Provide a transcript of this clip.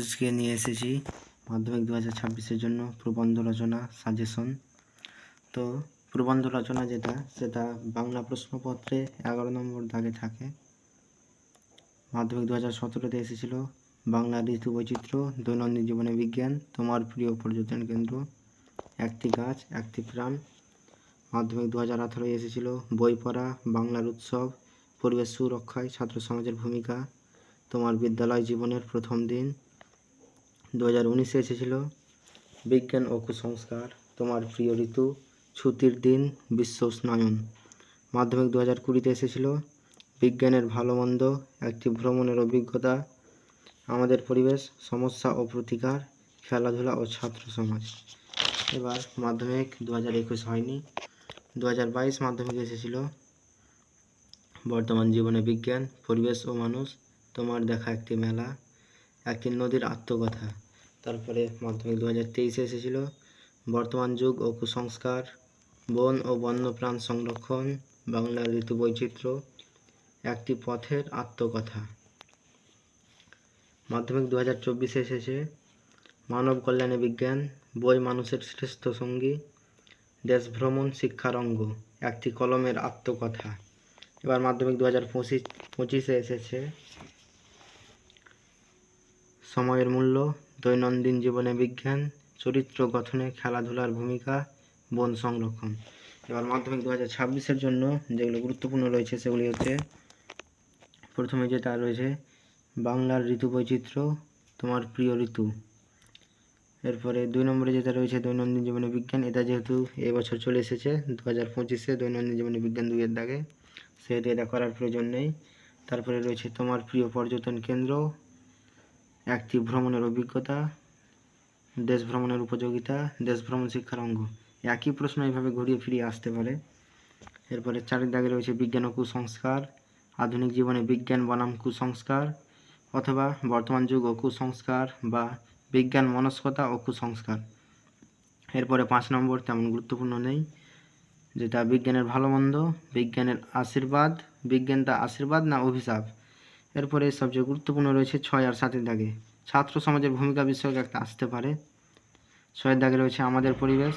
আজকে নিয়ে এসেছি মাধ্যমিক দু হাজার ছাব্বিশের জন্য প্রবন্ধ রচনা সাজেশন তো প্রবন্ধ রচনা যেটা, সেটা বাংলা প্রশ্নপত্রে এগারো নম্বর দাগে থাকে। মাধ্যমিক দু হাজার সতেরোতে এসেছিল বাংলা ঋতু বৈচিত্র্য, দৈনন্দিন জীবনে বিজ্ঞান, তোমার প্রিয় পর্যটন কেন্দ্র, একটি গাছ, একটি প্রাণ। মাধ্যমিক দু হাজার আঠারোয় এসেছিল বই পড়া, বাংলার উৎসব, পরিবেশ সুরক্ষায় ছাত্র সমাজের ভূমিকা, তোমার বিদ্যালয় জীবনের প্রথম দিন দু হাজার উনিশে এসেছিল বিজ্ঞান ও কুসংস্কার, তোমার প্রিয় ঋতু, ছুটির দিন, বিশ্ব উষ্ণায়ন মাধ্যমিক দু হাজার কুড়িতে এসেছিল বিজ্ঞানের ভালো মন্দ, একটি ভ্রমণের অভিজ্ঞতা, আমাদের পরিবেশ, সমস্যা ও প্রতিকার, খেলাধুলা ও ছাত্র সমাজ। এবার মাধ্যমিক দু হাজার একুশ হয়নি। দু হাজার বাইশ মাধ্যমিক এসেছিল বর্তমান জীবনে বিজ্ঞান, পরিবেশ ও মানুষ, তোমার দেখা একটি মেলা একটি নদীর আত্মকথা। তারপরে মাধ্যমিক দু হাজার তেইশে এসেছিল। বর্তমান যুগ ও কুসংস্কার, বন ও বন্যপ্রাণ সংরক্ষণ, বাংলার ঋতু বৈচিত্র্য, একটি পথের আত্মকথা। মাধ্যমিক দু হাজার চব্বিশে এসেছে। মানব কল্যাণে বিজ্ঞান, বই মানুষের শ্রেষ্ঠ সঙ্গী, দেশ ভ্রমণ শিক্ষার অঙ্গ, একটি কলমের আত্মকথা। এবার মাধ্যমিক দু হাজার পঁচিশ, পঁচিশে এসেছে। সময়ের মূল্য, দৈনন্দিন জীবনে বিজ্ঞান, চরিত্র গঠনে খেলাধুলার ভূমিকা, বন সংরক্ষণ। এবার মাধ্যমিক দু হাজার ছাব্বিশের জন্য যেগুলো গুরুত্বপূর্ণ রয়েছে সেগুলি হচ্ছে, প্রথমে যেটা রয়েছে, বাংলার ঋতু বৈচিত্র্য, তোমার প্রিয় ঋতু। এরপরে দুই নম্বরে যেটা রয়েছে, দৈনন্দিন জীবনে বিজ্ঞান, এটা যেহেতু এবছর চলে এসেছে দু হাজার পঁচিশে দৈনন্দিন জীবনে বিজ্ঞান দুইয়ের দাগে, সেহেতু এটা করার প্রয়োজন নেই। তারপরে রয়েছে, তোমার প্রিয় পর্যটন কেন্দ্র একটি ভ্রমণের অভিজ্ঞতা, দেশ ভ্রমণের উপযোগিতা, দেশ ভ্রমণ শিক্ষার অঙ্গ। একই প্রশ্ন এইভাবে ঘুরিয়ে ফিরিয়ে আসতে পারে। এরপরে চারের দাগে রয়েছে বিজ্ঞান ও কুসংস্কার, আধুনিক জীবনে বিজ্ঞান বনাম কুসংস্কার, অথবা বর্তমান যুগ ও কুসংস্কার বা বিজ্ঞান মনস্কতা ও কুসংস্কার। এরপরে পাঁচ নম্বর তেমন গুরুত্বপূর্ণ নেই, যেটা বিজ্ঞানের ভালো মন্দ, বিজ্ঞানের আশীর্বাদ বিজ্ঞানটা আশীর্বাদ না অভিশাপ? এরপরে সবচেয়ে গুরুত্বপূর্ণ রয়েছে ছয় আর সাতের দাগে। ছাত্র সমাজের ভূমিকা বিষয়ক একটা আসতে পারে। ছয়ের দাগে রয়েছে আমাদের পরিবেশ।